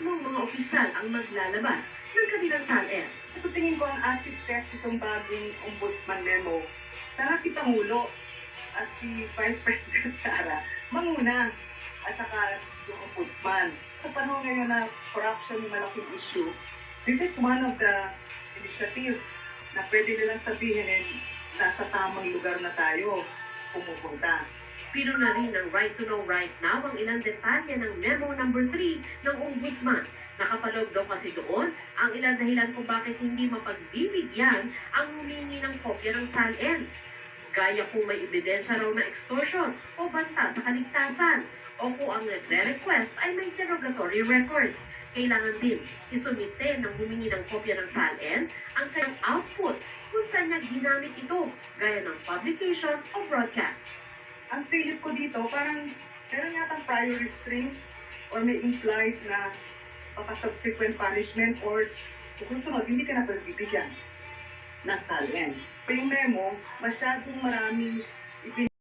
mismong mga opisyal ang maglalabas ng kanilang salin. Sa tingin ko ang acid test itong bagong ombudsman memo, sana si Pangulo at si Vice President Sara manguna at saka yung ombudsman. Sa panahon ngayon na corruption yung malaking issue, this is one of the initiatives na pwede nilang sabihin eh, nasa tamang lugar na tayo pumupunta. Pino na rin ng right to know right now ang ilang detalye ng memo number 3 ng Ombudsman. Nakapalog daw kasi doon ang ilang dahilan kung bakit hindi mapagbibigyan ang humingi ng kopya ng SALN. Gaya kung may ebidensya raw na extortion o banta sa kaligtasan o kung ang nagre-request ay may derogatory record. Kailangan din isumite ng humingi ng kopya ng SALN ang kanyang output kung saan niya ginamit ito gaya ng publication o broadcast. Ang silip ko dito, parang meron yatang prior restraints or may implied na baka subsequent punishment or susunod, hindi ka na pagbibigyan ng salin. Pa yung memo, masyadong maraming